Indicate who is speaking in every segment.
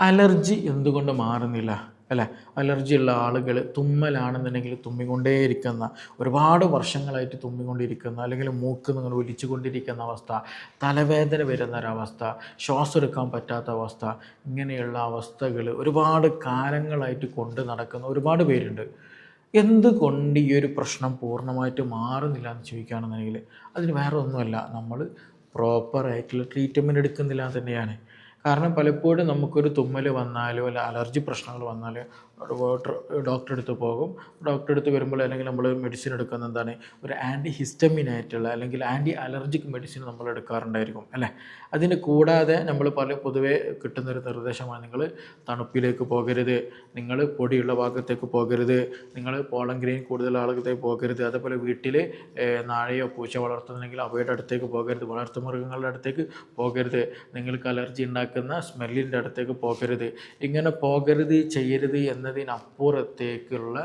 Speaker 1: Allergy എന്തുകൊണ്ട് മാറുന്നില്ല? അല്ലേ? അലർജി ഉള്ള ആളുകൾ തുമ്മലാണെന്നുണ്ടെങ്കിൽ തുമ്മിക്കൊണ്ടേയിരിക്കുന്ന ഒരുപാട് വർഷങ്ങളായിട്ട് തുമ്മിക്കൊണ്ടിരിക്കുന്ന അല്ലെങ്കിൽ മൂക്ക് നിങ്ങൾ ഒലിച്ചുകൊണ്ടിരിക്കുന്ന അവസ്ഥ തലവേദന വരുന്ന ഒരവസ്ഥ ശ്വാസം എടുക്കാൻ പറ്റാത്ത അവസ്ഥ ഇങ്ങനെയുള്ള അവസ്ഥകൾ ഒരുപാട് കാലങ്ങളായിട്ട് കൊണ്ട് നടക്കുന്ന ഒരുപാട് പേരുണ്ട്. എന്തുകൊണ്ട് ഈ ഒരു പ്രശ്നം പൂർണമായിട്ട് മാറുന്നില്ല എന്ന് ചോദിക്കുകയാണെന്നുണ്ടെങ്കിൽ അതിന് വേറെ ഒന്നുമല്ല. നമ്മൾ പ്രോപ്പറായിട്ടുള്ള ട്രീറ്റ്മെന്റ് എടുക്കുന്നില്ല തന്നെയാണ്. കാരണം പലപ്പോഴും നമുക്കൊരു തുമ്മൽ വന്നാലോ അല്ല അലർജി പ്രശ്നങ്ങൾ വന്നാലോ ഡോക്ടറെ അടുത്ത് പോകും. ഡോക്ടറെ അടുത്ത് വരുമ്പോൾ അല്ലെങ്കിൽ നമ്മൾ മെഡിസിൻ എടുക്കുന്ന എന്താണ്? ഒരു ആന്റി ഹിസ്റ്റമിൻ ആയിട്ടുള്ള അല്ലെങ്കിൽ ആന്റി അലർജിക് മെഡിസിൻ നമ്മൾ എടുക്കാറുണ്ടായിരിക്കും അല്ലേ? അതിന് കൂടാതെ നമ്മൾ പല പൊതുവേ കിട്ടുന്നൊരു നിർദ്ദേശമാണ് നിങ്ങൾ തണുപ്പിലേക്ക് പോകരുത് നിങ്ങൾ പൊടിയുള്ള ഭാഗത്തേക്ക് പോകരുത് നിങ്ങൾ പോളം ഗ്രെയിൻ കൂടുതൽ ആളുകളത്തേക്ക് പോകരുത്. അതേപോലെ വീട്ടിൽ നാഴയോ പൂച്ച വളർത്തുന്നുണ്ടെങ്കിൽ അവയുടെ അടുത്തേക്ക് പോകരുത് വളർത്തുമൃഗങ്ങളുടെ അടുത്തേക്ക് പോകരുത്. നിങ്ങൾക്ക് അലർജി ഉണ്ടാക്കുന്ന സ്മെല്ലിന്റെ അടുത്തേക്ക് പോകരുത്. ഇങ്ങനെ പോകരുത് ചെയ്യരുത് എന്നതിനപ്പുറത്തേക്കുള്ള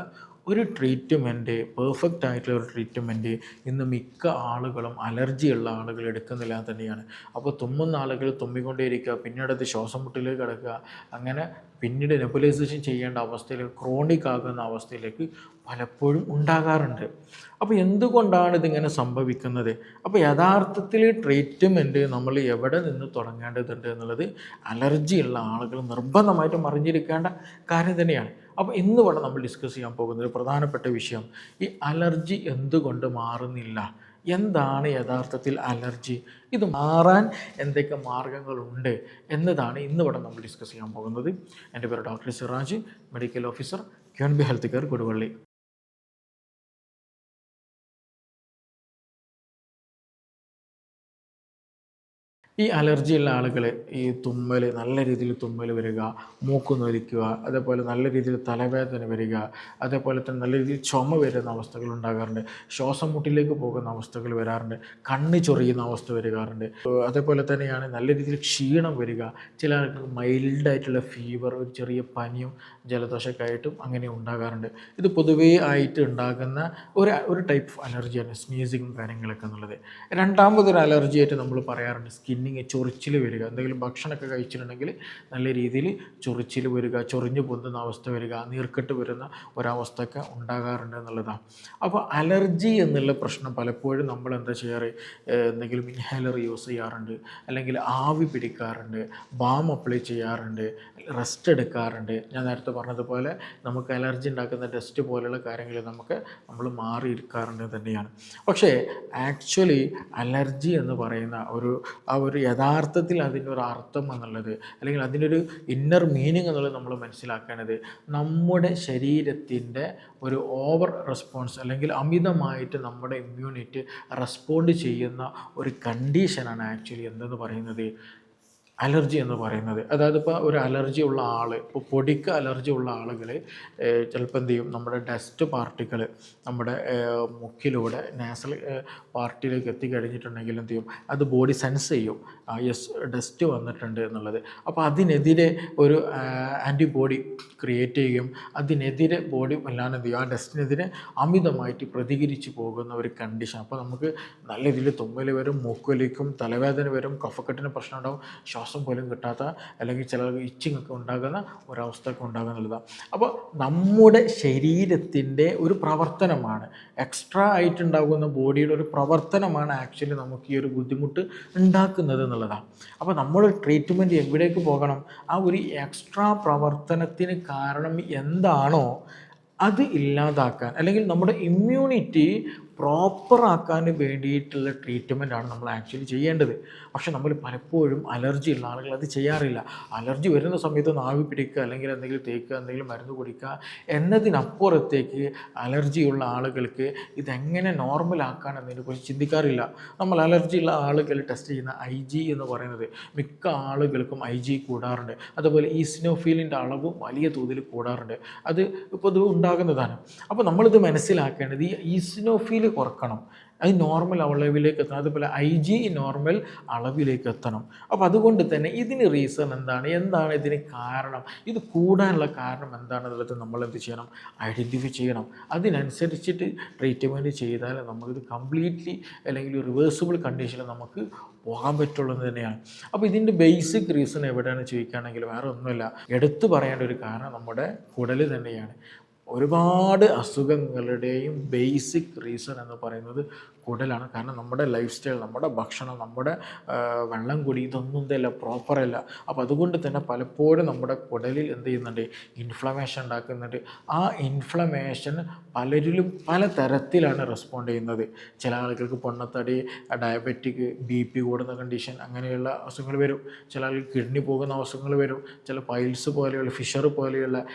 Speaker 1: ഒരു ട്രീറ്റ്മെന്റ് പെർഫെക്റ്റ് ആയിട്ടുള്ള ഒരു ട്രീറ്റ്മെന്റ് ഇന്ന് മിക്ക ആളുകളും അലർജിയുള്ള ആളുകൾ എടുക്കുന്നില്ല തന്നെയാണ്. അപ്പോൾ തുമ്മുന്ന ആളുകൾ തുമ്മിക്കൊണ്ടേയിരിക്കുക പിന്നീട് അത് ശ്വാസം മുട്ടിലേക്ക് കിടക്കുക അങ്ങനെ പിന്നീട് നെബുലൈസേഷൻ ചെയ്യേണ്ട അവസ്ഥയിലേക്ക് ക്രോണിക് ആകുന്ന അവസ്ഥയിലേക്ക് പലപ്പോഴും ഉണ്ടാകാറുണ്ട്. അപ്പോൾ എന്തുകൊണ്ടാണ് ഇതിങ്ങനെ സംഭവിക്കുന്നത്? അപ്പോൾ യഥാർത്ഥത്തിൽ ട്രീറ്റ്മെന്റ് നമ്മൾ എവിടെ നിന്ന് തുടങ്ങേണ്ടതുണ്ട് എന്നുള്ളത് അലർജിയുള്ള ആളുകൾ നിർബന്ധമായിട്ടും അറിഞ്ഞിരിക്കേണ്ട കാര്യം തന്നെയാണ്. അപ്പോൾ ഇന്ന് ഇവിടെ നമ്മൾ ഡിസ്കസ് ചെയ്യാൻ പോകുന്ന ഒരു പ്രധാനപ്പെട്ട വിഷയം. ഈ അലർജി എന്തുകൊണ്ട് മാറുന്നില്ല? എന്താണ് യഥാർത്ഥത്തിൽ അലർജി? ഇത് മാറാൻ എന്തൊക്കെ മാർഗങ്ങളുണ്ട് എന്നതാണ് ഇന്ന് ഇവിടെ നമ്മൾ ഡിസ്കസ് ചെയ്യാൻ പോകുന്നത്. എന്റെ പേര് doctor Siraj medical officer queen B health care Koduvally. ഈ അലർജിയുള്ള ആളുകൾ ഈ തുമ്മൽ നല്ല രീതിയിൽ തുമ്മൽ വരിക മൂക്ക് നൊലിക്കുക അതേപോലെ നല്ല രീതിയിൽ തലവേദന വരിക അതേപോലെ തന്നെ നല്ല രീതിയിൽ ചുമ വരുന്ന അവസ്ഥകൾ ഉണ്ടാകാറുണ്ട്. ശ്വാസം മുട്ടിലേക്ക് പോകുന്ന അവസ്ഥകൾ വരാറുണ്ട്. കണ്ണ് ചൊറിയുന്ന അവസ്ഥ വരാറുണ്ട് അതേപോലെ തന്നെയാണ് നല്ല രീതിയിൽ ക്ഷീണം വരിക. ചില ആൾക്ക് മൈൽഡായിട്ടുള്ള ഫീവർ ഒരു ചെറിയ പനിയും ജലദോഷമൊക്കെ ആയിട്ടും അങ്ങനെ ഉണ്ടാകാറുണ്ട്. ഇത് പൊതുവേ ആയിട്ട് ഉണ്ടാകുന്ന ഒരു ഒരു ടൈപ്പ് ഓഫ് അലർജിയാണ് സ്നീസിങ്ങും കാര്യങ്ങളൊക്കെ എന്നുള്ളത്. രണ്ടാമതൊരു അലർജിയായിട്ട് നമ്മൾ പറയാറുണ്ട് സ്കിന്നിങ് ചൊറിച്ചിൽ വരിക. എന്തെങ്കിലും ഭക്ഷണമൊക്കെ കഴിച്ചിട്ടുണ്ടെങ്കിൽ നല്ല രീതിയിൽ ചൊറിച്ചിൽ വരിക ചൊറിഞ്ഞു പൊന്തുന്ന അവസ്ഥ വരിക നീർക്കെട്ട് വരുന്ന ഒരവസ്ഥയൊക്കെ ഉണ്ടാകാറുണ്ട് എന്നുള്ളതാണ് അപ്പോൾ അലർജി എന്നുള്ള പ്രശ്നം പലപ്പോഴും നമ്മൾ എന്താ ചെയ്യാറ്? എന്തെങ്കിലും ഇൻഹേലർ യൂസ് ചെയ്യാറുണ്ട്. അല്ലെങ്കിൽ ആവി പിടിക്കാറുണ്ട് ബാം അപ്ലൈ ചെയ്യാറുണ്ട് റെസ്റ്റ് എടുക്കാറുണ്ട്. ഞാൻ നേരത്തെ പറഞ്ഞതുപോലെ നമുക്ക് അലർജി ഉണ്ടാക്കുന്ന ഡസ്റ്റ് പോലെയുള്ള കാര്യങ്ങൾ നമുക്ക് നമ്മൾ മാറിയിരിക്കാറുണ്ട് തന്നെയാണ്. പക്ഷേ ആക്ച്വലി അലർജി എന്ന് പറയുന്ന ഒരു ആ ഒരു യഥാർത്ഥത്തിൽ അതിന്റെ ഒരു അർത്ഥം എന്നുള്ളത് അല്ലെങ്കിൽ അതിനൊരു ഇന്നർ മീനിങ് എന്നുള്ളത് നമ്മൾ മനസ്സിലാക്കേണ്ടത് നമ്മുടെ ശരീരത്തിന്റെ ഒരു ഓവർ റെസ്പോൺസ് അല്ലെങ്കിൽ അമിതമായിട്ട് നമ്മുടെ ഇമ്മ്യൂണിറ്റി റെസ്പോണ്ട് ചെയ്യുന്ന ഒരു കണ്ടീഷനാണ് ആക്ച്വലി എന്തെന്ന് പറയുന്നത്. അലർജി എന്ന് പറയുന്നത്. അതായത് ഇപ്പോൾ ഒരു അലർജി ഉള്ള ആൾ ഇപ്പോൾ പൊടിക്ക് അലർജി ഉള്ള ആളുകൾ ചിലപ്പോൾ എന്ത് ചെയ്യും? നമ്മുടെ ഡസ്റ്റ് പാർട്ടിക്കിൾ നമ്മുടെ മുക്കിലൂടെ നാസൽ പാർട്ടിയിലേക്ക് എത്തിക്കഴിഞ്ഞിട്ടുണ്ടെങ്കിൽ എന്ത് ചെയ്യും? അത് ബോഡി സെൻസ് ചെയ്യും. യെസ് ഡസ്റ്റ് വന്നിട്ടുണ്ട് എന്നുള്ളത്. അപ്പോൾ അതിനെതിരെ ഒരു ആന്റിബോഡി ക്രിയേറ്റ് ചെയ്യും. അതിനെതിരെ ബോഡി വല്ലാണ്ട് എന്ത് ചെയ്യും? ആ ഡസ്റ്റിനെതിരെ അമിതമായിട്ട് പ്രതികരിച്ച് പോകുന്ന ഒരു കണ്ടീഷൻ അപ്പോൾ നമുക്ക് നല്ല രീതിയിൽ തുമ്മൽ വരും മൂക്കൊലിക്കും തലവേദന വരും കഫക്കെട്ടിന് പ്രശ്നം ഉണ്ടാവും ശ്വാസം പോലും കിട്ടാത്ത അല്ലെങ്കിൽ ചില ഇച്ചിങ് ഒക്കെ ഉണ്ടാകുന്ന ഒരവസ്ഥയൊക്കെ ഉണ്ടാകുന്നുള്ളതാണ് അപ്പോൾ നമ്മുടെ ശരീരത്തിന്റെ ഒരു പ്രവർത്തനമാണ് എക്സ്ട്രാ ആയിട്ടുണ്ടാകുന്ന ബോഡിയുടെ ഒരു പ്രവർത്തനമാണ് ആക്ച്വലി നമുക്ക് ഈ ഒരു ബുദ്ധിമുട്ട് ഉണ്ടാക്കുന്നത് എന്നുള്ളതാണ് അപ്പോൾ നമ്മൾ ട്രീറ്റ്മെന്റ് എവിടേക്ക് പോകണം ആ ഒരു എക്സ്ട്രാ പ്രവർത്തനത്തിന് കാരണം എന്താണോ അത് ഇല്ലാതാക്കാൻ അല്ലെങ്കിൽ നമ്മുടെ ഇമ്മ്യൂണിറ്റി പ്രോപ്പറാക്കാൻ വേണ്ടിയിട്ടുള്ള ട്രീറ്റ്മെന്റാണ് നമ്മൾ ആക്ച്വലി ചെയ്യേണ്ടത്. പക്ഷെ നമ്മൾ പലപ്പോഴും അലർജി ഉള്ള ആളുകൾ അത് ചെയ്യാറില്ല. അലർജി വരുന്ന സമയത്ത് നാവി പിടിക്കുക അല്ലെങ്കിൽ എന്തെങ്കിലും തേക്കുക എന്തെങ്കിലും മരുന്ന് കുടിക്കുക എന്നതിനപ്പുറത്തേക്ക് അലർജിയുള്ള ആളുകൾക്ക് ഇതെങ്ങനെ നോർമലാക്കാൻ എന്നതിനെക്കുറിച്ച് ചിന്തിക്കാറില്ല. നമ്മൾ അലർജി ഉള്ള ആളുകൾ ടെസ്റ്റ് ചെയ്യുന്ന ഐ ജി എന്ന് പറയുന്നത് മിക്ക ആളുകൾക്കും ഐ ജി കൂടാറുണ്ട്. അതുപോലെ ഈ ഈസിനോഫീലിന്റെ അളവും വലിയ തോതിൽ കൂടാറുണ്ട്. അത് ഇപ്പോൾ ഇത് ഉണ്ടാകുന്നതാണ്. അപ്പോൾ നമ്മളിത് മനസ്സിലാക്കേണ്ടത് ഈ ഈസിനോഫീൽ കുറക്കണം. അത് നോർമൽ അളവിലേക്ക് എത്തണം. അതുപോലെ ഐ ജി നോർമൽ അളവിലേക്ക് എത്തണം. അപ്പോൾ അതുകൊണ്ട് തന്നെ ഇതിന് റീസൺ എന്താണ്? എന്താണ് ഇതിന് കാരണം? ഇത് കൂടാനുള്ള കാരണം എന്താണെന്നുള്ളത് നമ്മൾ എന്ത് ചെയ്യണം? ഐഡന്റിഫൈ ചെയ്യണം. അതിനനുസരിച്ചിട്ട് ട്രീറ്റ്മെന്റ് ചെയ്താൽ നമുക്കിത് കംപ്ലീറ്റ്ലി അല്ലെങ്കിൽ റിവേഴ്സിബിൾ കണ്ടീഷനിൽ നമുക്ക് പോകാൻ പറ്റുള്ളൂ തന്നെയാണ്. അപ്പോൾ ഇതിന്റെ ബേസിക് റീസൺ എവിടെയാണ് ചോദിക്കുകയാണെങ്കിൽ വേറെ ഒന്നുമില്ല എടുത്തു പറയേണ്ട ഒരു കാരണം നമ്മുടെ കുടൽ തന്നെയാണ്. ഒരുപാട് അസുഖങ്ങളുടെയും ബേസിക് റീസൺ എന്ന് പറയുന്നത് കുടലാണ്. കാരണം നമ്മുടെ ലൈഫ് സ്റ്റൈൽ നമ്മുടെ ഭക്ഷണം നമ്മുടെ വെള്ളം കുടി ഇതൊന്നും എന്തല്ല പ്രോപ്പറല്ല അപ്പോൾ അതുകൊണ്ട് തന്നെ പലപ്പോഴും നമ്മുടെ കുടലിൽ എന്ത് ചെയ്യുന്നുണ്ട്? ഇൻഫ്ലമേഷൻ ഉണ്ടാക്കുന്നുണ്ട്. ആ ഇൻഫ്ലമേഷൻ പലരിലും പല തരത്തിലാണ് റെസ്പോണ്ട് ചെയ്യുന്നത്. ചില ആളുകൾക്ക് പൊണ്ണത്തടി ഡയബറ്റിക് ബി പി കൂടുന്ന കണ്ടീഷൻ അങ്ങനെയുള്ള അസുഖങ്ങൾ വരും. ചില ആളുകൾക്ക് കിഡ്നി പോകുന്ന അസുഖങ്ങൾ വരും. ചില പൈൽസ് പോലെയുള്ള ഫിഷർ പോലെയുള്ള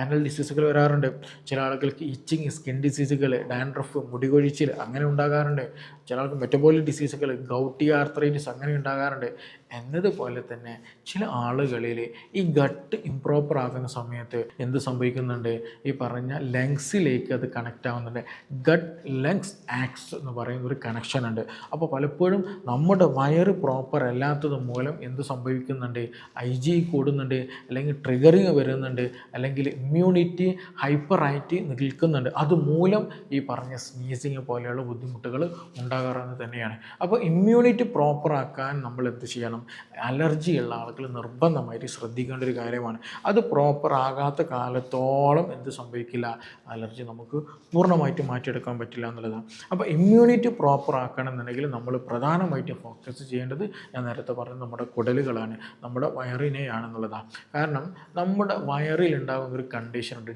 Speaker 1: ആനൽ ഡിസീസുകൾ വരാറുണ്ട്. ചില ആളുകൾക്ക് ഇച്ചിങ് സ്കിൻ ഡിസീസുകൾ ഡാൻഡ്രഫ് മുടി കൊഴിച്ചിൽ അങ്ങനെ ഉണ്ടാകാറുണ്ട്. ചില ആൾക്ക് മെറ്റബോളിക് ഡിസീസുകൾ ഗൗട്ടി ആർത്രൈറ്റിസ് അങ്ങനെ ഉണ്ടാകാറുണ്ട്. എന്നതുപോലെ തന്നെ ചില ആളുകളിൽ ഈ ഗട്ട് ഇംപ്രോപ്പർ ആകുന്ന സമയത്ത് എന്ത് സംഭവിക്കുന്നുണ്ട്? ഈ പറഞ്ഞ ലങ്സിലേക്ക് അത് കണക്റ്റ് ആവുന്നുണ്ട്. ഗട്ട് ലങ്സ് ആക്സ് എന്ന് പറയുന്ന ഒരു കണക്ഷൻ ഉണ്ട്. അപ്പോൾ പലപ്പോഴും നമ്മുടെ വയറ് പ്രോപ്പർ അല്ലാത്തത് മൂലം എന്ത് സംഭവിക്കുന്നുണ്ട്? ഐ ജി കൂടുന്നുണ്ട് അല്ലെങ്കിൽ ട്രിഗറിങ് വരുന്നുണ്ട് അല്ലെങ്കിൽ ഇമ്മ്യൂണിറ്റി ഹൈപ്പറായിട്ട് നിൽക്കുന്നുണ്ട്. അതുമൂലം ഈ പറഞ്ഞ സ്നീസിങ് പോലെയുള്ള ബുദ്ധിമുട്ടുകൾ ഉണ്ടാകാറെന്ന് തന്നെയാണ്. അപ്പോൾ ഇമ്മ്യൂണിറ്റി പ്രോപ്പറാക്കാൻ നമ്മൾ എന്ത് ചെയ്യണം? അലർജി ഉള്ള ആളുകൾ നിർബന്ധമായിട്ട് ശ്രദ്ധിക്കേണ്ട ഒരു കാര്യമാണ്. അത് പ്രോപ്പറാകാത്ത കാലത്തോളം എന്ത് സംഭവിക്കില്ല? അലർജി നമുക്ക് പൂർണമായിട്ട് മാറ്റിയെടുക്കാൻ പറ്റില്ല എന്നുള്ളതാണ്. അപ്പോൾ ഇമ്മ്യൂണിറ്റി പ്രോപ്പർ ആക്കണമെന്നുണ്ടെങ്കിൽ നമ്മൾ പ്രധാനമായിട്ടും ഫോക്കസ് ചെയ്യേണ്ടത് ഞാൻ നേരത്തെ പറഞ്ഞ നമ്മുടെ കുടലുകളാണ്. നമ്മുടെ വയറിനെയാണെന്നുള്ളതാണ്. കാരണം നമ്മുടെ വയറിൽ ഉണ്ടാകുന്ന ഒരു കണ്ടീഷനുണ്ട്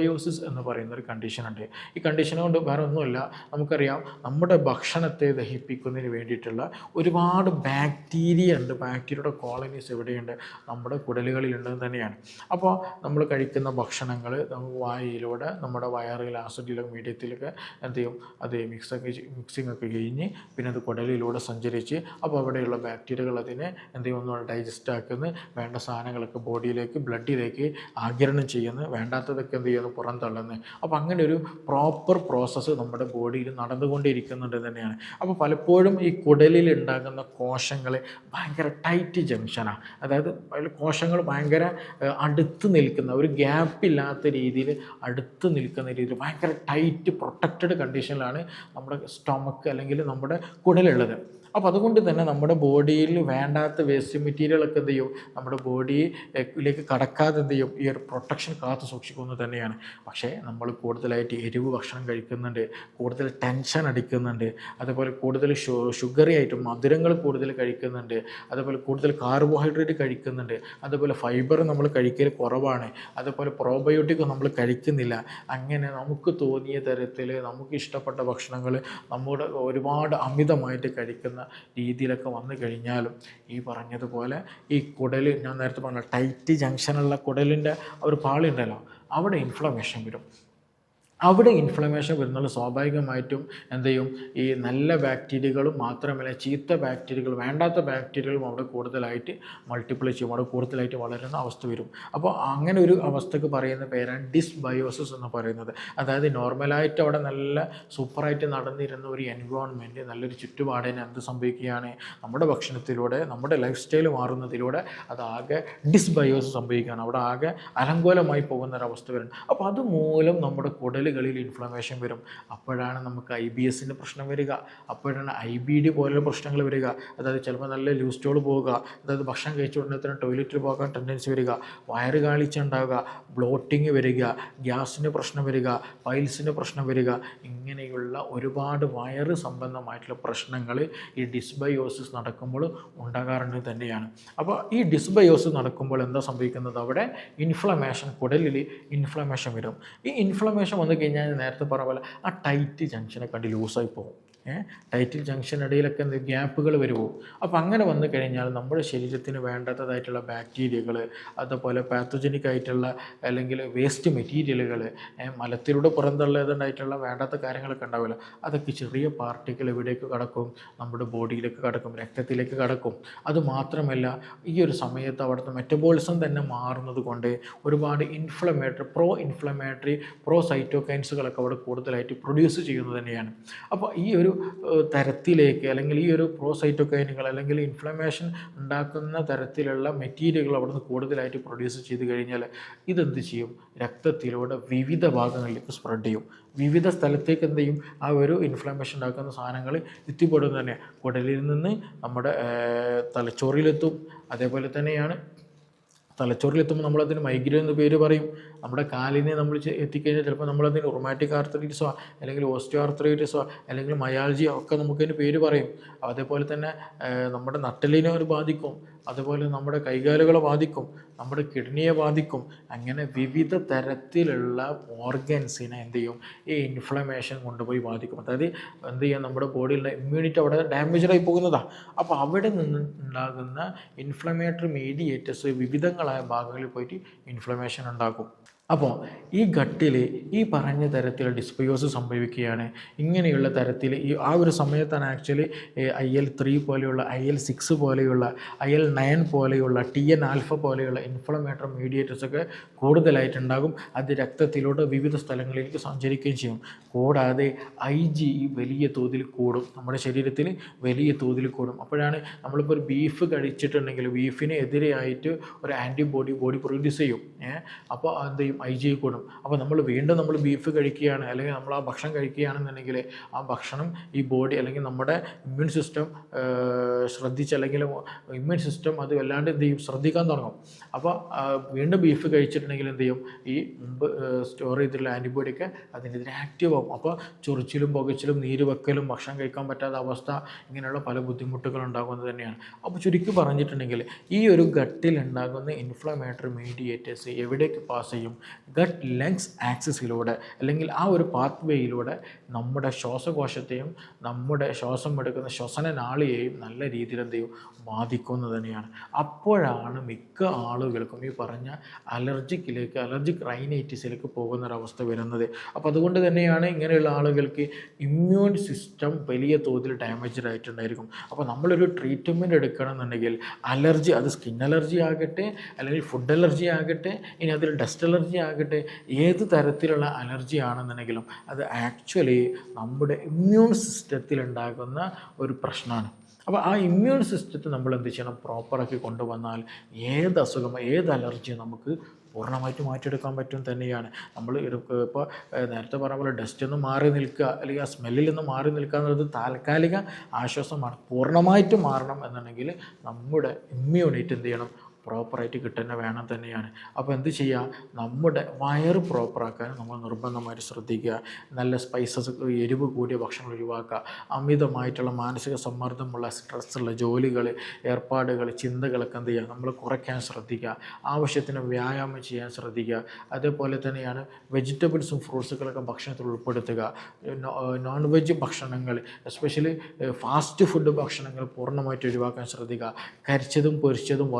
Speaker 1: ഡിസ്ബയോസിസ് എന്ന് പറയുന്ന ഒരു കണ്ടീഷനുണ്ട്. ഈ കണ്ടീഷൻ കൊണ്ട് വേറെ ഒന്നുമില്ല നമുക്കറിയാം നമ്മുടെ ഭക്ഷണത്തെ ദഹിപ്പിക്കുന്നതിന് വേണ്ടിയിട്ടുള്ള ഒരുപാട് ബാക്ടീരിയ ഉണ്ട്. ബാക്ടീരിയയുടെ കോളനീസ് എവിടെയുണ്ട് നമ്മുടെ കുടലുകളിലുണ്ടെന്ന് തന്നെയാണ്. അപ്പോൾ നമ്മൾ കഴിക്കുന്ന ഭക്ഷണങ്ങൾ വായിലൂടെ നമ്മുടെ വയറിൽ ആസിഡിലൊക്കെ മീഡിയത്തിലൊക്കെ എന്ത് ചെയ്യും? അത് മിക്സൊക്കെ മിക്സിംഗ് ഒക്കെ കഴിഞ്ഞ് പിന്നെ അത് കുടലിലൂടെ സഞ്ചരിച്ച് അപ്പോൾ അവിടെയുള്ള ബാക്ടീരിയകൾ അതിനെ എന്ത് ചെയ്യും? ഒന്ന് ഡൈജസ്റ്റ് ആക്കുന്നു. വേണ്ട സാധനങ്ങളൊക്കെ ബോഡിയിലേക്ക് ബ്ലഡിലേക്ക് ആഗിരണം ചെയ്യുന്നു. വേണ്ടാത്തതൊക്കെ എന്ത് ചെയ്യുന്നു? പുറന്തള്ളുന്നു അപ്പോൾ അങ്ങനെ ഒരു പ്രോപ്പർ പ്രോസസ്സ് നമ്മുടെ ബോഡിയിൽ നടന്നുകൊണ്ടിരിക്കുന്നുണ്ട് തന്നെയാണ്. അപ്പോൾ പലപ്പോഴും ഈ കുടലിൽ ഉണ്ടാകുന്ന കോശങ്ങൾ ഭയങ്കര ടൈറ്റ് ജംഗ്ഷനാണ് അതായത് കോശങ്ങൾ ഭയങ്കര അടുത്ത് നിൽക്കുന്ന ഒരു ഗ്യാപ്പില്ലാത്ത രീതിയിൽ അടുത്ത് നിൽക്കുന്ന രീതിയിൽ ഭയങ്കര ടൈറ്റ് പ്രൊട്ടക്റ്റഡ് കണ്ടീഷനിലാണ് നമ്മുടെ സ്റ്റൊമക്ക് അല്ലെങ്കിൽ നമ്മുടെ കുടലുള്ളത്. അപ്പോൾ അതുകൊണ്ട് തന്നെ നമ്മുടെ ബോഡിയിൽ വേണ്ടാത്ത വേസ്റ്റ് മെറ്റീരിയലൊക്കെ എന്ത് ചെയ്യും? നമ്മുടെ ബോഡിയിലേക്ക് കടക്കാതെ എന്ത് ചെയ്യും? ഈ ഒരു പ്രൊട്ടക്ഷൻ കാത്തു സൂക്ഷിക്കുന്നത് തന്നെയാണ്. പക്ഷേ നമ്മൾ കൂടുതലായിട്ട് എരിവ് ഭക്ഷണം കഴിക്കുന്നുണ്ട് കൂടുതൽ ടെൻഷൻ അടിക്കുന്നുണ്ട് അതുപോലെ കൂടുതൽ ഷുഗറി ആയിട്ട് മധുരങ്ങൾ കൂടുതൽ കഴിക്കുന്നുണ്ട് അതുപോലെ കൂടുതൽ കാർബോഹൈഡ്രേറ്റ് കഴിക്കുന്നുണ്ട് അതുപോലെ ഫൈബർ നമ്മൾ കഴിക്കൽ കുറവാണ് അതുപോലെ പ്രോബയോട്ടിക് നമ്മൾ കഴിക്കുന്നില്ല. അങ്ങനെ നമുക്ക് തോന്നിയ തരത്തിൽ നമുക്ക് ഇഷ്ടപ്പെട്ട ഭക്ഷണങ്ങൾ നമ്മുടെ ഒരുപാട് അമിതമായിട്ട് കഴിക്കുന്ന രീതിയിലൊക്കെ വന്നു കഴിഞ്ഞാലും ഈ പറഞ്ഞതുപോലെ ഈ കുടൽ ഞാൻ നേരത്തെ പറഞ്ഞ ടൈറ്റ് ജംഗ്ഷനുള്ള കുടലിന്റെ ഒരു പാളുണ്ടല്ലോ അവിടെ ഇൻഫ്ലമേഷൻ വരും. അവിടെ ഇൻഫ്ലമേഷൻ വരുന്നത് സ്വാഭാവികമായിട്ടും എന്ത് ചെയ്യും? ഈ നല്ല ബാക്ടീരിയകളും മാത്രമല്ല ചീത്ത ബാക്ടീരിയകൾ വേണ്ടാത്ത ബാക്ടീരിയകളും അവിടെ കൂടുതലായിട്ട് മൾട്ടിപ്ലൈ ചെയ്യും. അവിടെ കൂടുതലായിട്ട് വളരുന്ന അവസ്ഥ വരും. അപ്പോൾ അങ്ങനെ ഒരു അവസ്ഥക്ക് പറയുന്ന പേരാണ് ഡിസ്ബയോസിസ് എന്ന് പറയുന്നത്. അതായത് നോർമലായിട്ട് അവിടെ നല്ല സൂപ്പറായിട്ട് നടന്നിരുന്ന ഒരു എൻവയോൺമെന്റ് നല്ലൊരു ചുറ്റുപാടിന് എന്ത് സംഭവിക്കുകയാണ്? നമ്മുടെ ഭക്ഷണത്തിലൂടെ നമ്മുടെ ലൈഫ് സ്റ്റൈൽ മാറുന്നതിലൂടെ അതാകെ ഡിസ്ബയോസിസ് സംഭവിക്കുകയാണ്. അവിടെ ആകെ അലങ്കോലമായി പോകുന്ന ഒരവസ്ഥ വരുന്നത് അപ്പോൾ അതുമൂലം നമ്മുടെ കുടലുകളിൽ ഇൻഫ്ലമേഷൻ വരും. അപ്പോഴാണ് നമുക്ക് ഐ ബി എസിന്റെ പ്രശ്നം വരിക. അപ്പോഴാണ് ഐ ബി ഡി പോലുള്ള പ്രശ്നങ്ങൾ വരിക. അതായത് ചിലപ്പോൾ നല്ല ലൂസ് സ്റ്റോൾ പോവുക. അതായത് ഭക്ഷണം കഴിച്ച കഴിച്ചുകൊണ്ടിരുന്ന ടോയ്ലറ്റിൽ പോകാൻ ടെൻഡൻസി വരിക. വയറ് കാളിച്ചുണ്ടാവുക. ബ്ലോട്ടിങ് വരിക. ഗ്യാസിന് പ്രശ്നം വരിക. പൈൽസിന് പ്രശ്നം വരിക. ഇങ്ങനെയുള്ള ഒരുപാട് വയറ് സംബന്ധമായിട്ടുള്ള പ്രശ്നങ്ങൾ ഈ ഡിസ്ബയോസിസ് നടക്കുമ്പോൾ ഉണ്ടാകാറുണ്ട് തന്നെയാണ്. അപ്പോൾ ഈ ഡിസ്ബയോസിസ് നടക്കുമ്പോൾ എന്താ സംഭവിക്കുന്നത്? അവിടെ ഇൻഫ്ലമേഷൻ കുടലിൽ ഇൻഫ്ലമേഷൻ വരും. ഈ ഇൻഫ്ലമേഷൻ വന്നു കഴിഞ്ഞാൽ നേരത്തെ പറഞ്ഞ പോലെ ആ ടൈറ്റ് ജംഗ്ഷനെ കണ്ടി ലൂസായി പോകും. ടൈറ്റിൽ ജംഗ്ഷൻ ഇടയിലൊക്കെ എന്ത് ഗ്യാപ്പുകൾ വരുമോ അപ്പോൾ അങ്ങനെ വന്നു കഴിഞ്ഞാൽ നമ്മുടെ ശരീരത്തിന് വേണ്ടാത്തതായിട്ടുള്ള ബാക്ടീരിയകൾ അതുപോലെ പാത്തോജനിക് ആയിട്ടുള്ള അല്ലെങ്കിൽ വേസ്റ്റ് മെറ്റീരിയലുകൾ മലത്തിലൂടെ പുറന്തള്ളതായിട്ടുള്ള വേണ്ടാത്ത കാര്യങ്ങളൊക്കെ ഉണ്ടാവില്ല അതൊക്കെ ചെറിയ പാർട്ടികൾ എവിടേക്ക് കടക്കും നമ്മുടെ ബോഡിയിലേക്ക് കടക്കും രക്തത്തിലേക്ക് കടക്കും. അതുമാത്രമല്ല ഈ ഒരു സമയത്ത് അവിടുത്തെ മെറ്റബോളിസം തന്നെ മാറുന്നത് കൊണ്ട് ഒരുപാട് ഇൻഫ്ലമേറ്ററി പ്രോ ഇൻഫ്ലമേറ്ററി പ്രോ സൈറ്റോകൈൻസുകളൊക്കെ അവിടെ കൂടുതലായിട്ട് പ്രൊഡ്യൂസ് ചെയ്യുന്നത് തന്നെയാണ്. അപ്പോൾ ഈ ഒരു തരത്തിലേക്ക് അല്ലെങ്കിൽ ഈ ഒരു പ്രോസൈറ്റോക്കൈനുകൾ അല്ലെങ്കിൽ ഇൻഫ്ലമേഷൻ ഉണ്ടാക്കുന്ന തരത്തിലുള്ള മെറ്റീരിയലുകൾ അവിടുന്ന് കൂടുതലായിട്ട് പ്രൊഡ്യൂസ് ചെയ്ത് കഴിഞ്ഞാൽ ഇതെന്ത് ചെയ്യും? രക്തത്തിലൂടെ വിവിധ ഭാഗങ്ങളിലേക്ക് സ്പ്രെഡ് ചെയ്യും. വിവിധ സ്ഥലത്തേക്ക് എന്ത് ചെയ്യും? ആ ഒരു ഇൻഫ്ലമേഷൻ ഉണ്ടാക്കുന്ന സാധനങ്ങൾ എത്തിപ്പെടുന്നു തന്നെ. കുടലിൽ നിന്ന് നമ്മുടെ തലച്ചോറിലെത്തും. അതേപോലെ തന്നെയാണ് തലച്ചോറിലെത്തുമ്പോൾ നമ്മളതിന് മൈഗ്രെയിൻ എന്ന് പേര് പറയും? നമ്മുടെ കാലിനെ നമ്മൾ എത്തിക്കഴിഞ്ഞാൽ ചിലപ്പോൾ നമ്മളതിന് റൊമാറ്റിക് ആർത്രൈറ്റിസോ അല്ലെങ്കിൽ ഓസ്റ്റിയോ ആർത്രൈറ്റിസോ അല്ലെങ്കിൽ മയാൾജിയോ ഒക്കെ നമുക്കതിന് പേര് പറയും. അതേപോലെ തന്നെ നമ്മുടെ നട്ടലിനെ ഒരു ബാധിക്കും. അതുപോലെ നമ്മുടെ കൈകാലുകളെ ബാധിക്കും നമ്മുടെ കിഡ്നിയെ ബാധിക്കും. അങ്ങനെ വിവിധ തരത്തിലുള്ള ഓർഗൻസിനെ എന്ത് ചെയ്യും? ഈ ഇൻഫ്ലമേഷൻ കൊണ്ടുപോയി ബാധിക്കും. അതായത് എന്ത് ചെയ്യാം? നമ്മുടെ ബോഡിയിലുള്ള ഇമ്മ്യൂണിറ്റി അവിടെ ഡാമേജായി പോകുന്നതാണ് അപ്പോൾ അവിടെ നിന്ന് ഉണ്ടാകുന്ന ഇൻഫ്ലമേറ്ററി മീഡിയേറ്റേഴ്സ് വിവിധങ്ങളായ ഭാഗങ്ങളിൽ പോയിട്ട് ഇൻഫ്ലമേഷൻ ഉണ്ടാക്കും അപ്പോൾ ഈ ഘട്ടിൽ ഈ പറഞ്ഞ തരത്തിൽ ഡിസ്ബയോസ് സംഭവിക്കുകയാണ്. ഇങ്ങനെയുള്ള തരത്തിൽ ഈ ആ ഒരു സമയത്താണ് ആക്ച്വലി ഐ എൽ ത്രീ പോലെയുള്ള ഐ എൽ സിക്സ് പോലെയുള്ള ഐ എൽ നയൻ പോലെയുള്ള ടി എൻ ആൽഫ പോലെയുള്ള ഇൻഫ്ലമേറ്റർ മീഡിയേറ്റേഴ്സൊക്കെ കൂടുതലായിട്ടുണ്ടാകും. അത് രക്തത്തിലൂടെ വിവിധ സ്ഥലങ്ങളിലേക്ക് സഞ്ചരിക്കുകയും ചെയ്യും. കൂടാതെ ഐ ജി വലിയ തോതിൽ കൂടും. നമ്മുടെ ശരീരത്തിൽ വലിയ തോതിൽ കൂടും. അപ്പോഴാണ് നമ്മളിപ്പോൾ ഒരു ബീഫ് കഴിച്ചിട്ടുണ്ടെങ്കിൽ ബീഫിന് എതിരെയായിട്ട് ഒരു ആന്റിബോഡി ബോഡി പ്രൊഡ്യൂസ് ചെയ്യും. അപ്പോൾ എന്ത് ചെയ്യും? ഐ ജി കൂടും. അപ്പോൾ നമ്മൾ വീണ്ടും നമ്മൾ ബീഫ് കഴിക്കുകയാണ് അല്ലെങ്കിൽ നമ്മൾ ആ ഭക്ഷണം കഴിക്കുകയാണെന്നുണ്ടെങ്കിൽ ആ ഭക്ഷണം ഈ ബോഡി അല്ലെങ്കിൽ നമ്മുടെ ഇമ്മ്യൂൺ സിസ്റ്റം ശ്രദ്ധിച്ച് അല്ലെങ്കിൽ ഇമ്മ്യൂൺ സിസ്റ്റം അത് വല്ലാണ്ട് എന്ത് ചെയ്യും? ശ്രദ്ധിക്കാൻ തുടങ്ങും. അപ്പോൾ വീണ്ടും ബീഫ് കഴിച്ചിട്ടുണ്ടെങ്കിൽ എന്ത് ചെയ്യും? ഈ മുമ്പ് സ്റ്റോർ ചെയ്തിട്ടുള്ള ആന്റിബോഡിയൊക്കെ അതിനെതിരെ ആക്റ്റീവ് ആവും. അപ്പോൾ ചൊറിച്ചിലും പുകച്ചിലും നീര് വെക്കലും ഭക്ഷണം കഴിക്കാൻ പറ്റാത്ത അവസ്ഥ ഇങ്ങനെയുള്ള പല ബുദ്ധിമുട്ടുകൾ ഉണ്ടാകുന്നത് തന്നെയാണ്. അപ്പോൾ ചുരുക്കി പറഞ്ഞിട്ടുണ്ടെങ്കിൽ ഈ ഒരു ഗട്ടിൽ ഉണ്ടാകുന്ന ഇൻഫ്ലമേറ്ററി മീഡിയേറ്റേഴ്സ് എവിടേക്ക് പാസ് ചെയ്യും? ഗട്ട് ലങ്സ് ആക്സിസിലൂടെ അല്ലെങ്കിൽ ആ ഒരു പാത്ത് വേയിലൂടെ നമ്മുടെ ശ്വാസകോശത്തെയും നമ്മുടെ ശ്വാസം എടുക്കുന്ന ശ്വസന നാളിയെയും നല്ല രീതിയിൽ എന്ത് ചെയ്യും? ബാധിക്കുന്നത് തന്നെയാണ്. അപ്പോഴാണ് മിക്ക ആളുകൾക്കും ഈ പറഞ്ഞ അലർജിക്കിലേക്ക് അലർജിക് റൈനൈറ്റിസിലേക്ക് പോകുന്ന ഒരവസ്ഥ വരുന്നത്. അപ്പോൾ അതുകൊണ്ട് തന്നെയാണ് ഇങ്ങനെയുള്ള ആളുകൾക്ക് ഇമ്മ്യൂൺ സിസ്റ്റം വലിയ തോതിൽ ഡാമേജ്ഡ് ആയിട്ടുണ്ടായിരിക്കും. അപ്പോൾ നമ്മളൊരു ട്രീറ്റ്മെന്റ് എടുക്കണമെന്നുണ്ടെങ്കിൽ അലർജി അത് സ്കിൻ അലർജി ആകട്ടെ അല്ലെങ്കിൽ ഫുഡ് അലർജി ആകട്ടെ ഇനി അതിൽ ഡസ്റ്റ് അലർജി ആകട്ടെ ഏത് തരത്തിലുള്ള അലർജി ആണെന്നുണ്ടെങ്കിലും അത് ആക്ച്വലി നമ്മുടെ ഇമ്മ്യൂൺ സിസ്റ്റത്തിലുണ്ടാകുന്ന ഒരു പ്രശ്നമാണ്. അപ്പോൾ ആ ഇമ്മ്യൂൺ സിസ്റ്റത്തെ നമ്മൾ എന്ത് ചെയ്യണം? പ്രോപ്പറാക്കി കൊണ്ടുവന്നാൽ ഏത് അസുഖം ഏത് അലർജിയും നമുക്ക് പൂർണമായിട്ട് മാറ്റിയെടുക്കാൻ പറ്റും തന്നെയാണ്. നമ്മൾ ഇപ്പോൾ നേരത്തെ പറഞ്ഞ പോലെ ഡസ്റ്റ് ഒന്ന് മാറി നിൽക്കുക അല്ലെങ്കിൽ ആ സ്മെല്ലിൽ നിന്ന് മാറി നിൽക്കുക എന്നുള്ളത് താൽക്കാലിക ആശ്വാസമാണ്. പൂർണമായിട്ട് മാറണം എന്നുണ്ടെങ്കിൽ നമ്മുടെ ഇമ്മ്യൂണിറ്റി എന്ത് ചെയ്യണം? പ്രോപ്പറായിട്ട് കിട്ടുന്ന വേണം തന്നെയാണ്. അപ്പോൾ എന്ത് ചെയ്യുക നമ്മുടെ വയറ് പ്രോപ്പറാക്കാൻ നമ്മൾ നിർബന്ധമായിട്ട് ശ്രദ്ധിക്കുക. നല്ല സ്പൈസസ് എരിവ് കൂടിയ ഭക്ഷണം ഒഴിവാക്കുക. അമിതമായിട്ടുള്ള മാനസിക സമ്മർദ്ദമുള്ള സ്ട്രെസ്സുള്ള ജോലികൾ ഏർപ്പാടുകൾ ചിന്തകളൊക്കെ എന്ത് ചെയ്യുക? നമ്മൾ കുറയ്ക്കാൻ ശ്രദ്ധിക്കുക. ആവശ്യത്തിന് വ്യായാമം ചെയ്യാൻ ശ്രദ്ധിക്കുക. അതേപോലെ തന്നെയാണ് വെജിറ്റബിൾസും ഫ്രൂട്ട്സുകളൊക്കെ ഭക്ഷണത്തിൽ ഉൾപ്പെടുത്തുക. നോൺ വെജ് ഭക്ഷണങ്ങൾ എസ്പെഷ്യലി ഫാസ്റ്റ് ഫുഡ് ഭക്ഷണങ്ങൾ പൂർണമായിട്ട് ഒഴിവാക്കാൻ ശ്രദ്ധിക്കുക. കരിച്ചതും പൊരിച്ചതും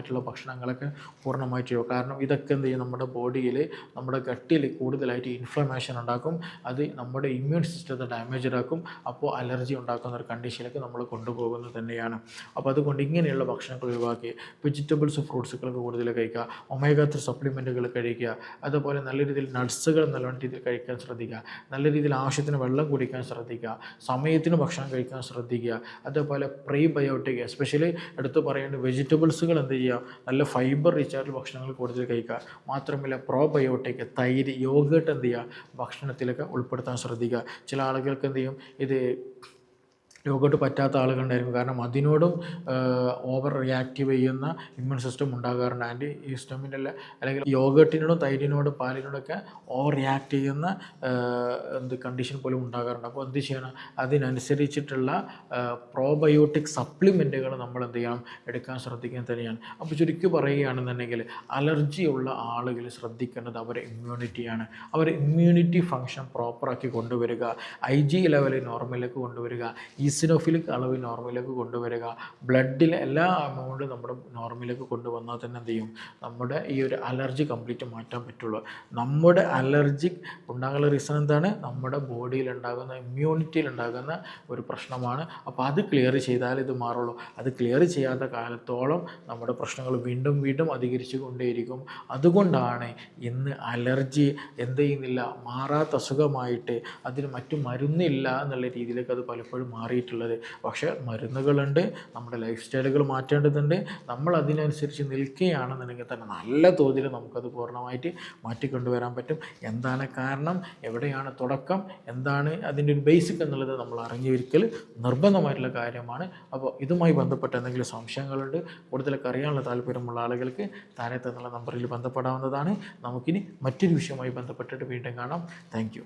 Speaker 1: വറുത്തതുമായിട്ടുള്ള ഭക്ഷണങ്ങളൊക്കെ പൂർണമായി ചെയ്യുക. കാരണം ഇതൊക്കെ എന്ത് ചെയ്യും? നമ്മുടെ ബോഡിയിൽ നമ്മുടെ ഗട്ടിൽ കൂടുതലായിട്ട് ഇൻഫ്ലമേഷൻ ഉണ്ടാക്കും. അത് നമ്മുടെ ഇമ്മ്യൂൺ സിസ്റ്റത്തെ ഡാമേജ് ആക്കും അപ്പോൾ അലർജി ഉണ്ടാക്കുന്ന ഒരു കണ്ടീഷനിലേക്ക് നമ്മൾ കൊണ്ടുപോകുന്നത് തന്നെയാണ്. അപ്പോൾ അതുകൊണ്ട് ഇങ്ങനെയുള്ള ഭക്ഷണങ്ങൾ ഒഴിവാക്കി. വെജിറ്റബിൾസ് ഫ്രൂട്ട്സുകളൊക്കെ കൂടുതൽ കഴിക്കുക. ഒമേഗ സപ്ലിമെന്റുകൾ കഴിക്കുക. അതുപോലെ നല്ല രീതിയിൽ നട്ട്സുകൾ നല്ല രീതിയിൽ കഴിക്കാൻ ശ്രദ്ധിക്കുക. നല്ല രീതിയിൽ ആവശ്യത്തിന് വെള്ളം കുടിക്കാൻ ശ്രദ്ധിക്കുക. സമയത്തിന് ഭക്ഷണം കഴിക്കാൻ ശ്രദ്ധിക്കുക. അതേപോലെ പ്രീബയോട്ടിക് എസ്പെഷ്യലി എടുത്ത് പറയേണ്ട വെജിറ്റബിൾസുകൾ എന്ത് ചെയ്യുക? നല്ല ഫൈബർ റിച്ച് ആയിട്ടുള്ള ഭക്ഷണങ്ങൾ കൂടുതൽ കഴിക്കുക. മാത്രമല്ല പ്രോബയോട്ടിക് തൈര് യോഗേട്ട് എന്ത് ചെയ്യുക? ഭക്ഷണത്തിലൊക്കെ ഉൾപ്പെടുത്താൻ ശ്രദ്ധിക്കുക. ചില ആളുകൾക്ക് എന്ത് ചെയ്യും? ഇത് യോഗട്ട് പറ്റാത്ത ആളുകളുണ്ടായിരുന്നു കാരണം അതിനോടും ഓവർ റിയാക്റ്റീവ് ചെയ്യുന്ന ഇമ്മ്യൂൺ സിസ്റ്റം ഉണ്ടാകാറുണ്ട്. ആന്റി ഹിസ്റ്റമിന്റെ അല്ലെങ്കിൽ യോഗട്ടിനോടും തൈരിനോടും പാലിനോടൊക്കെ ഓവർ റിയാക്ട് ചെയ്യുന്ന എന്ത് കണ്ടീഷൻ പോലും ഉണ്ടാകാറുണ്ട്. അപ്പോൾ എന്ത് ചെയ്യണം? അതിനനുസരിച്ചിട്ടുള്ള പ്രോബയോട്ടിക് സപ്ലിമെന്റുകൾ നമ്മൾ എന്ത് ചെയ്യണം? എടുക്കാൻ ശ്രദ്ധിക്കാൻ തന്നെയാണ്. അപ്പോൾ ചുരുക്കി പറയുകയാണെന്നുണ്ടെങ്കിൽ അലർജി ഉള്ള ആളുകൾ ശ്രദ്ധിക്കേണ്ടത് അവരെ ഇമ്മ്യൂണിറ്റിയാണ് അവർ ഇമ്മ്യൂണിറ്റി ഫങ്ഷൻ പ്രോപ്പറാക്കി കൊണ്ടുവരിക. ഐ ജി ലെവൽ നോർമലിലേക്ക് കൊണ്ടുവരിക. ഈ ഈസിനോഫിലിക് അളവ് നോർമലിലേക്ക് കൊണ്ടുവരിക. ബ്ലഡിലെ എല്ലാ അമൗണ്ട് നമ്മുടെ നോർമലിലേക്ക് കൊണ്ടുവന്നാൽ തന്നെ എന്ത് ചെയ്യും? നമ്മുടെ ഈ ഒരു അലർജി കംപ്ലീറ്റ് മാറ്റാൻ പറ്റുള്ളൂ. നമ്മുടെ അലർജി ഉണ്ടാകാനുള്ള റീസൺ എന്താണ്? നമ്മുടെ ബോഡിയിൽ ഉണ്ടാകുന്ന ഇമ്മ്യൂണിറ്റിയിൽ ഉണ്ടാകുന്ന ഒരു പ്രശ്നമാണ്. അപ്പോൾ അത് ക്ലിയർ ചെയ്താൽ ഇത് മാറുള്ളൂ. അത് ക്ലിയർ ചെയ്യാത്ത കാലത്തോളം നമ്മുടെ പ്രശ്നങ്ങൾ വീണ്ടും വീണ്ടും അധികരിച്ചു കൊണ്ടേയിരിക്കും. അതുകൊണ്ടാണ് ഇന്ന് അലർജി എന്ത് ചെയ്യുന്നില്ല? മാറാത്ത അസുഖമായിട്ട് അതിന് മറ്റു മരുന്നില്ല എന്നുള്ള രീതിയിലേക്ക് അത് പലപ്പോഴും മാറിയിട്ടുള്ളത്. പക്ഷേ മരുന്നുകളുണ്ട് നമ്മുടെ ലൈഫ് സ്റ്റൈലുകൾ മാറ്റേണ്ടതുണ്ട്. നമ്മൾ അതിനനുസരിച്ച് നിൽക്കുകയാണെന്നുണ്ടെങ്കിൽ തന്നെ നല്ല തോതിൽ നമുക്കത് പൂർണമായിട്ട് മാറ്റിക്കൊണ്ടുവരാൻ പറ്റും. എന്താണ് കാരണം? എവിടെയാണ് തുടക്കം? എന്താണ് അതിന്റെ ഒരു ബേസിക് എന്നുള്ളത് നമ്മൾ അറിഞ്ഞിരിക്കൽ നിർബന്ധമായിട്ടുള്ള കാര്യമാണ്. അപ്പോൾ ഇതുമായി ബന്ധപ്പെട്ട എന്തെങ്കിലും സംശയങ്ങളുണ്ട് കൂടുതലൊക്കെ അറിയാനുള്ള താല്പര്യമുള്ള ആളുകൾക്ക് താഴെ തന്നുള്ള നമ്പറിൽ ബന്ധപ്പെടാവുന്നതാണ്. നമുക്കിനി മറ്റൊരു വിഷയവുമായി ബന്ധപ്പെട്ടിട്ട് വീണ്ടും കാണാം. താങ്ക്